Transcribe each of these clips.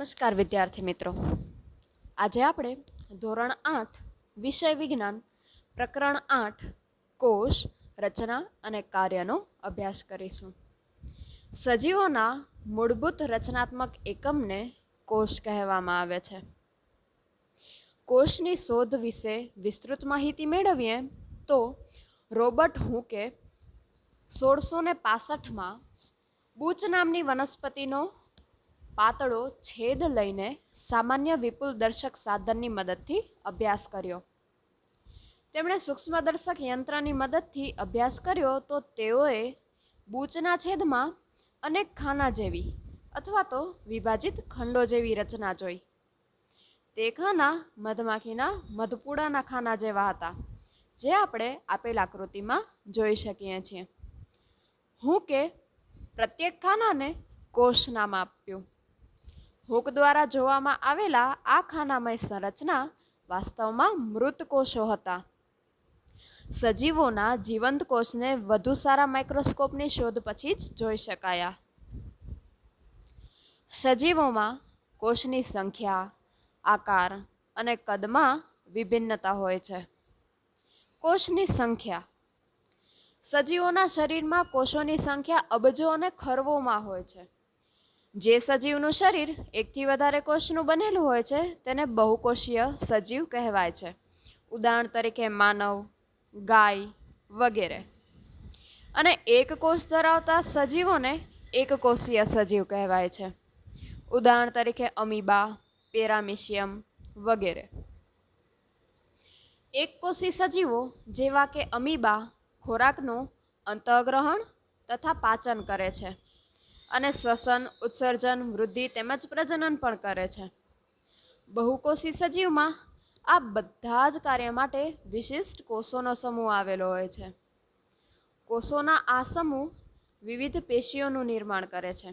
નમસ્કાર વિદ્યાર્થી મિત્રો. આજે આપણે ધોરણ આઠ, વિષય વિજ્ઞાન, પ્રકરણ આઠ, કોષ, રચના અને કાર્યનો અભ્યાસ કરીશું. સજીવોના મૂળભૂત રચનાત્મક એકમને કોષ કહેવામાં આવે છે. કોષની શોધ વિશે વિસ્તૃત માહિતી મેળવીએ તો રોબર્ટ હુકે સોળસો ને પાસઠમાં બૂચ નામની વનસ્પતિનો પાતળો છેદ લઈને સામાન્ય વિપુલ દર્શક સાધનની મદદથી અભ્યાસ કર્યો. તેમણે સૂક્ષ્મદર્શક યંત્રની મદદથી અભ્યાસ કર્યો તો તેઓએ બૂચના છેદમાં અનેક ખાના જેવી અથવા તો વિભાજિત ખંડો જેવી રચના જોઈ. તે ખાના મધમાખીના મધપૂડાના ખાના જેવા હતા, જે આપણે આપેલ આકૃતિમાં જોઈ શકીએ છીએ. હું કે પ્રત્યેક ખાનાને કોષ નામ આપ્યું. હુક દ્વારા જોવામાં આવેલા આ ખાનામય સંરચના વાસ્તવમાં મૃત કોષો હતા. સજીવોના જીવંત કોષને વધુ સારા માઇક્રોસ્કોપની શોધ પછી જ જોઈ શકાયા. સજીવોમાં કોષની સંખ્યા, આકાર અને કદમાં વિભિન્નતા હોય છે. કોષની સંખ્યા. સજીવોના શરીરમાં કોષોની સંખ્યા અબજો અને ખરવોમાં હોય છે. જે સજીવનું શરીર એકથી વધારે કોષનું બનેલું હોય છે, તેને બહુકોષીય સજીવ કહેવાય છે. ઉદાહરણ તરીકે માનવ, ગાય વગેરે. અને એક કોષ ધરાવતા સજીવોને એકકોષીય સજીવ કહેવાય છે. ઉદાહરણ તરીકે અમીબા, પેરામિશિયમ વગેરે. એકકોષી સજીવો જેવા કે અમીબા ખોરાકનું અંતઃગ્રહણ તથા પાચન કરે છે. અને શ્વસન, ઉત્સર્જન, વૃદ્ધિ તેમજ પ્રજનન પણ કરે છે. બહુકોષી સજીવમાં આ બધા જ કાર્ય માટે વિશિષ્ટ કોષોનો સમૂહ આવેલો હોય છે. કોષોના આ સમૂહ વિવિધ પેશીઓનું નિર્માણ કરે છે.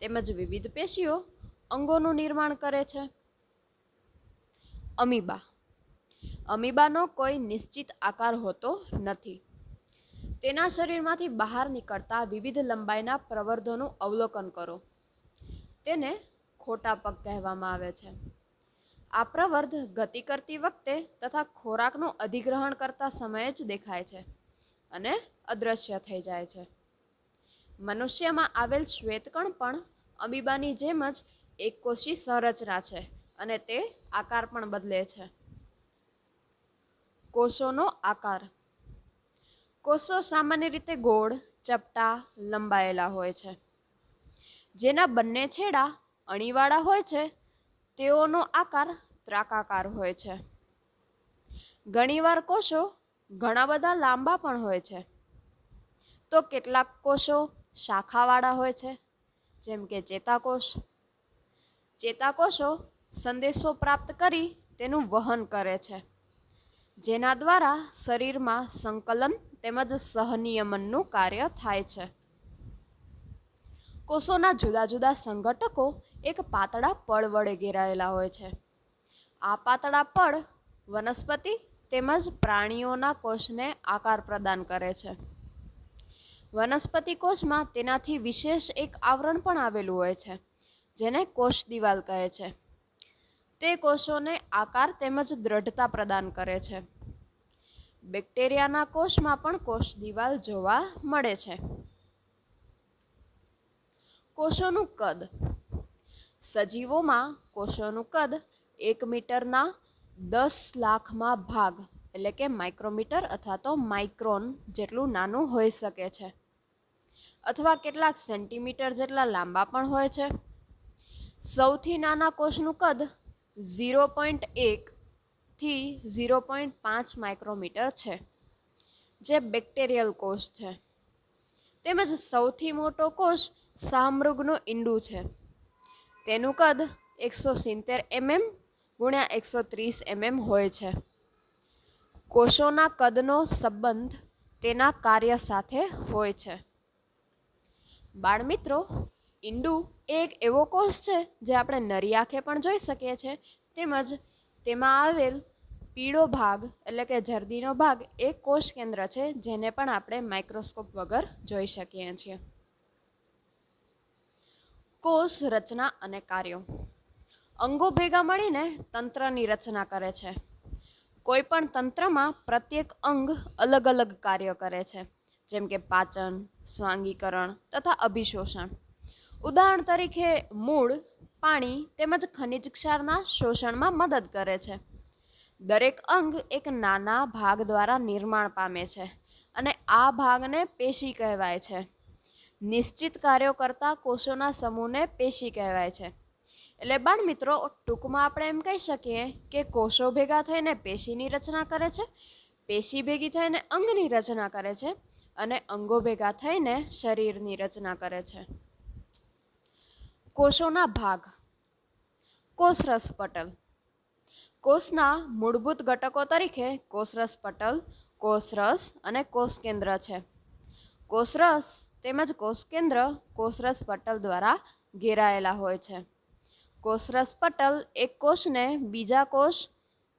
તેમજ વિવિધ પેશીઓ અંગોનું નિર્માણ કરે છે. અમીબા. અમીબાનો કોઈ નિશ્ચિત આકાર હોતો નથી. તેના શરીરમાંથી બહાર નીકળતા વિવિધ લંબાઈના પ્રવર્ધોનું અવલોકન કરો. તેને ખોટા પગ કહેવામાં આવે છે. આ પ્રવર્ધ ગતિ કરતી વખતે તથા ખોરાકનું અધિગ્રહણ કરતા સમયે જ દેખાય છે અને અદૃશ્ય થઈ જાય છે. મનુષ્યમાં આવેલ શ્વેતકણ પણ અમીબાની જેમ જ એક કોષી સંરચના છે અને તે આકાર પણ બદલે છે. કોષોનો આકાર કોષો સામાન્ય રીતે ગોળ, ચપટા, લંબાયેલા હોય છે. જેના બંને છેડા અણીવાળા હોય છે, તેઓનો આકાર ત્રાકાકાર હોય છે. ઘણીવાર કોષો ઘણા બધા લાંબા પણ હોય છે. તો કેટલાક કોષો શાખાવાળા હોય છે, જેમ કે ચેતાકોષ. ચેતાકોષો સંદેશો પ્રાપ્ત કરી તેનું વહન કરે છે. જેના દ્વારા શરીરમાં સંકલન તેમજ સહનિયમનનું કાર્ય થાય છે. કોષોના જુદા જુદા સંઘટકો એક પાતળા પડ વડે ઘેરાયેલા હોય છે. આ પાતળા પડ વનસ્પતિ તેમજ પ્રાણીઓના કોષને આકાર પ્રદાન કરે છે. વનસ્પતિ કોષમાં તેનાથી વિશેષ એક આવરણ પણ આવેલું હોય છે, જેને કોષ દિવાલ કહે છે. તે કોષોને આકાર તેમજ દ્રઢતા પ્રદાન કરે છે. બેક્ટેરિયાના કોષમાં પણ કોષ દિવાલ જોવા મળે છે. કોષોનું કદ. સજીવોમાં કોષોનું કદ એક મીટરના દસ લાખમાં ભાગ, એટલે કે માઇક્રોમીટર અથવા તો માઇક્રોન જેટલું નાનું હોઈ શકે છે. અથવા કેટલાક સેન્ટીમીટર જેટલા લાંબા પણ હોય છે. સૌથી નાના કોષનું કદ ઝીરો પોઈન્ટ એકથી ઝીરો પોઈન્ટ પાંચ માઇક્રોમીટર છે, જે બેક્ટેરિયલ કોષ છે. તેમજ સૌથી મોટો કોષ શાહમૃગનું ઈંડું છે. તેનું કદ એકસો સિત્તેર એમએમ ગુણ્યા એકસો ત્રીસ એમએમ હોય છે. કોષોના કદનો સંબંધ તેના કાર્ય સાથે હોય છે. બાળમિત્રો, ઈંડું એ એક એવો કોષ છે જે આપણે નરી આંખે પણ જોઈ શકીએ છીએ, તેમજ તેમાં આવેલ પીળો ભાગ, એટલે કે જરદીનો ભાગ, એ કોષ કેન્દ્ર છે, જેને પણ આપણે માઇક્રોસ્કોપ વગર જોઈ શકીએ છીએ. કોષ રચના અને કાર્યો. અંગો ભેગા મળીને તંત્રની રચના કરે છે. કોઈ પણ તંત્રમાં પ્રત્યેક અંગ અલગ અલગ કાર્ય કરે છે, જેમ કે પાચન, સ્વાંગીકરણ તથા અભિશોષણ. ઉદાહરણ તરીકે, મૂળ, પાણી તેમજ ખનિજ ક્ષારના શોષણમાં મદદ કરે છે. દરેક અંગ એક નાના ભાગ દ્વારા નિર્માણ પામે છે અને આ ભાગને પેશી કહેવાય છે. નિશ્ચિત કાર્યો કરતા કોષોના સમૂહને પેશી કહેવાય છે. એટલે બાળ મિત્રો ટૂંકમાં આપણે એમ કહી શકીએ કે કોષો ભેગા થઈને પેશીની રચના કરે છે, પેશી ભેગી થઈને અંગની રચના કરે છે અને અંગો ભેગા થઈને શરીરની રચના કરે છે. કોષોના ભાગ. કોષરસ પટલ. કોષના મૂળભૂત ઘટકો તરીકે કોષરસ પટલ, કોષરસ અને કોષ કેન્દ્ર છે. કોષરસ તેમજ કોષ કેન્દ્ર કોષરસ પટલ દ્વારા ઘેરાયેલા હોય છે. કોષરસ પટલ એક કોષને બીજા કોષ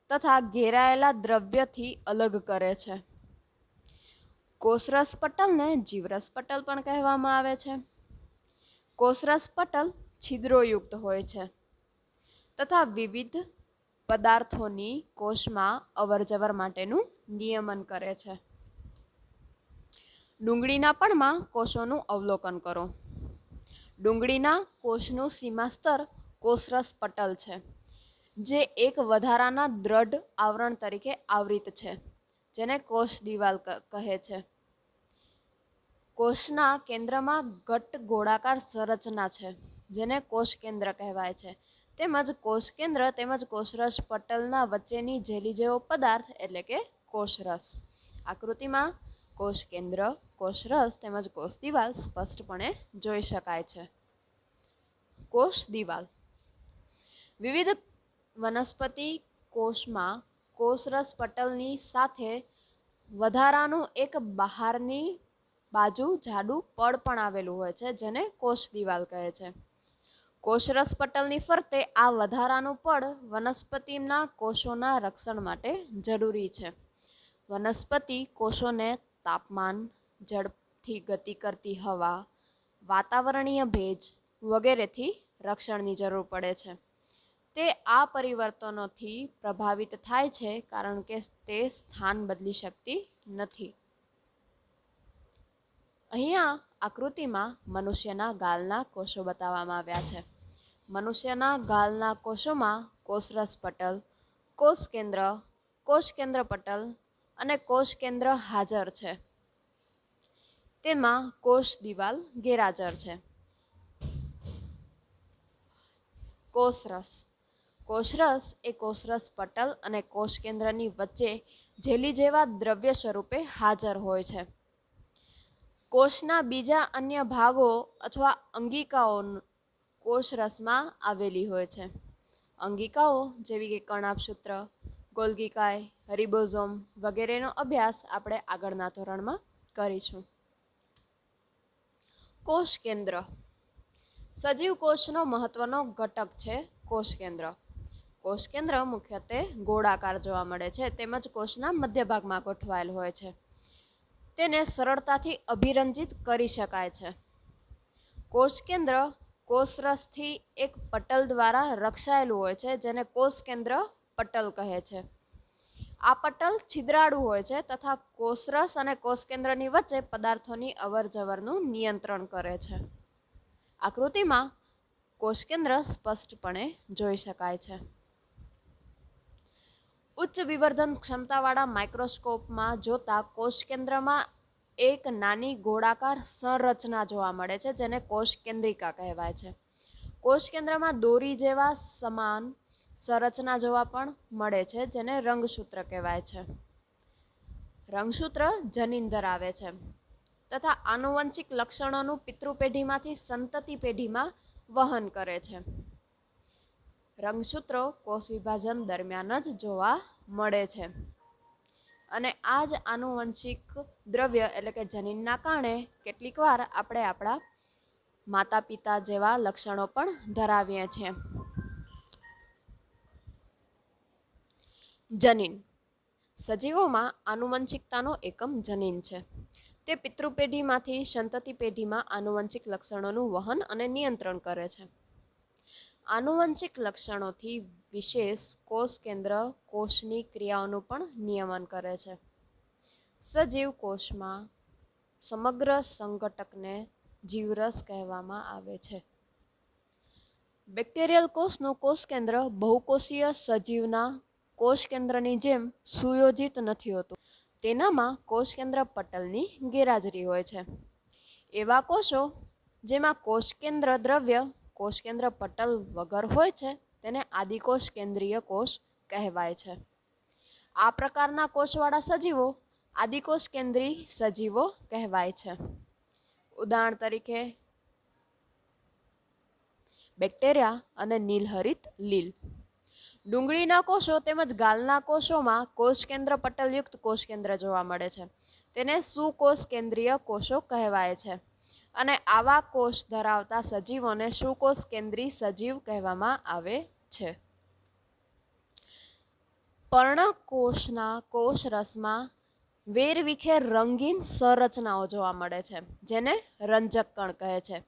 તથા ઘેરાયેલા દ્રવ્યથી અલગ કરે છે. કોષરસ પટલને જીવરસ પટલ પણ કહેવામાં આવે છે. કોષરસ પટલ છિદ્રોયુક્ત હોય છે. તથા વિવિધ પદાર્થોની કોષમાં અવરજવર માટેનું નિયમન કરે છે. ડુંગળીના પણમાં કોષોનું અવલોકન કરો. ડુંગળીના કોષનું સીમાસ્તર કોષરસ પટલ છે, જે એક વધારાના દ્રઢ આવરણ તરીકે આવૃત છે, જેને કોષ દિવાલ કહે છે. કોષના કેન્દ્રમાં ઘટ્ટ ગોળાકાર સંરચના છે, જેને કોષ કેન્દ્ર કહેવાય છે. તેમજ કોષ કેન્દ્ર તેમજ કોષરસ પટલના વચ્ચેની જેલી જેવો પદાર્થ એટલે કે કોષરસ. આકૃતિમાં કોષ કેન્દ્ર, કોષરસ તેમજ કોષ દિવાલ સ્પષ્ટપણે જોઈ શકાય છે. કોષ દિવાલ. વિવિધ વનસ્પતિ કોષમાં કોષરસ પટલની સાથે વધારાનું એક બહારની બાજુ જાડું પડ પણ આવેલું હોય છે, જેને કોષ દિવાલ કહે છે. કોષરસ પટલની ફરતે આ વધારાનું પડ વનસ્પતિના કોષોના રક્ષણ માટે જરૂરી છે. વનસ્પતિ કોષોને તાપમાન, ઝડપથી ગતિ કરતી હવા, વાતાવરણીય ભેજ વગેરેથી રક્ષણની જરૂર પડે છે. તે આ પરિવર્તનોથી પ્રભાવિત થાય છે કારણ કે તે સ્થાન બદલી શકતી નથી. અહીંયા આકૃતિમાં મનુષ્યના ગાલના કોષો બતાવવામાં આવ્યા છે. મનુષ્યના ગાલના કોષોમાં કોષરસ પટલ, કોષ કેન્દ્ર કોષ કેન્દ્ર પટલ અને કોષ કેન્દ્ર હાજર છે. તેમાં કોષ દિવાલ ગેરહાજર છે. કોષરસ. કોષરસ એ કોષરસ પટલ અને કોષ કેન્દ્રની વચ્ચે જેલી જેવા દ્રવ્ય સ્વરૂપે હાજર હોય છે. કોષના બીજા અન્ય ભાગો અથવા અંગિકાઓ કોષરસમાં આવેલી હોય છે. અંગિકાઓ જેવી કે કણાભસૂત્ર ગોલ્ગીકાય રિબોઝોમ વગેરેનો અભ્યાસ આપણે આગળના ધોરણમાં કરીશું. કોષ કેન્દ્ર. સજીવ કોષનો મહત્વનો ઘટક છે કોષ કેન્દ્ર. કોષ કેન્દ્ર મુખ્યત્વે ગોળાકાર જોવા મળે છે, તેમજ કોષના મધ્ય ભાગમાં ગોઠવાયેલ હોય છે. તેને સરળતાથી અભિરંજિત કરી શકાય છે. કોષ કેન્દ્ર કોષરસથી એક પટલ દ્વારા રક્ષાયેલું હોય છે, જેને કોષ કેન્દ્ર પટલ કહે છે. આ પટલ છિદ્રાળુ હોય છે તથા કોષરસ અને કોષ કેન્દ્રની વચ્ચે પદાર્થોની અવરજવરનું નિયંત્રણ કરે છે. આકૃતિમાં કોષ કેન્દ્ર સ્પષ્ટપણે જોઈ શકાય છે. ઉચ્ચ વિવર્ધન ક્ષમતાવાળા માઇક્રોસ્કોપમાં જોતા કોષ કેન્દ્રમાં એક નાની ગોળાકાર સંરચના જોવા મળે છે, જેને કોષ કેન્દ્રિકા કહેવાય છે. કોષ કેન્દ્રમાં દોરી જેવા સમાન સંરચના જોવા પણ મળે છે, જેને રંગસૂત્ર કહેવાય છે. રંગસૂત્ર જનીન ધરાવે છે તથા આનુવંશિક લક્ષણોનું પિતૃ પેઢીમાંથી સંતતિ પેઢીમાં વહન કરે છે. રંગસૂત્રો કોષ વિભાજન દરમિયાન જ જોવા મળે છે. અને આ જ આનુવંશિક દ્રવ્ય એટલે કે જનીનના કારણે કેટલીક વાર આપણે આપણા માતા પિતા જેવા લક્ષણો પણ ધરાવીએ છીએ. જનીન. સજીવોમાં આનુવંશિકતાનો એકમ જનીન છે. તે પિતૃપેઢીમાંથી સંતતિ પેઢીમાં આનુવંશિક લક્ષણોનું વહન અને નિયંત્રણ કરે છે. આનુવંશિક લક્ષણોથી વિશેષ કોષ કેન્દ્ર કોષની ક્રિયાઓનું પણ નિયમન કરે છે. સજીવ કોષમાં સમગ્ર સંઘટકને જીવરસ કહેવામાં આવે છે. બેક્ટેરિયલ કોષનું કોષ કેન્દ્ર બહુકોષીય સજીવના કોષ કેન્દ્રની જેમ સુયોજિત નથી હોતું. તેનામાં કોષ કેન્દ્ર પટલની ગેરહાજરી હોય છે. એવા કોષો જેમાં કોષ કેન્દ્ર દ્રવ્ય કોષ કેન્દ્ર પટલ વગર હોય છે, તેને આદિકોષ કેન્દ્રીય કોષ કહેવાય છે. આ પ્રકારના કોષવાળા સજીવો આદિકોષ કેન્દ્રી સજીવો કહેવાય છે. ઉદાહરણ તરીકે, બેક્ટેરિયા અને નીલહરિત લીલ. ડુંગળીના કોષો તેમજ ગાલના કોષોમાં કોષ કેન્દ્ર પટલયુક્ત કોષ કેન્દ્ર જોવા મળે છે. તેને સુકોષ કેન્દ્રીય કોષો કહેવાય છે. અને આવા કોષ ધરાવતા સજીવોને સુકોષ કેન્દ્રી સજીવ કહેવામાં આવે છે. પર્ણકોષના કોષરસમાં વેરવિખેર રંગીન સંરચનાઓ જોવા મળે છે, જેને રંજક કણ કહે છે,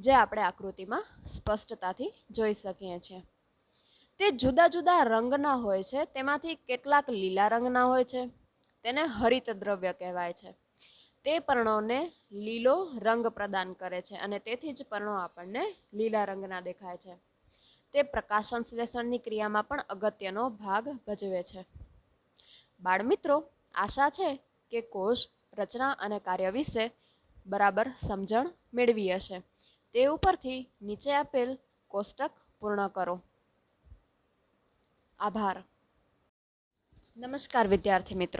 જે આપણે આકૃતિમાં સ્પષ્ટતાથી જોઈ શકીએ છીએ. તે જુદા જુદા રંગના હોય છે, તેમાંથી કેટલાક લીલા રંગના હોય છે, તેને હરિત દ્રવ્ય કહેવાય છે. તે પર્ણોને લીલો રંગ પ્રદાન કરે છે અને તેથી જ પર્ણો આપણને લીલા રંગના દેખાય છે. તે પ્રકાશ સંશ્લેષણની ક્રિયામાં પણ અગત્યનો ભાગ ભજવે છે. બાળમિત્રો, આશા છે કે કોષ, રચના અને કાર્ય વિશે બરાબર સમજણ મેળવી હશે તે ઉપરથી નીચે આપેલ કોષ્ટક પૂર્ણ કરો. આભાર. નમસ્કાર વિદ્યાર્થી મિત્રો.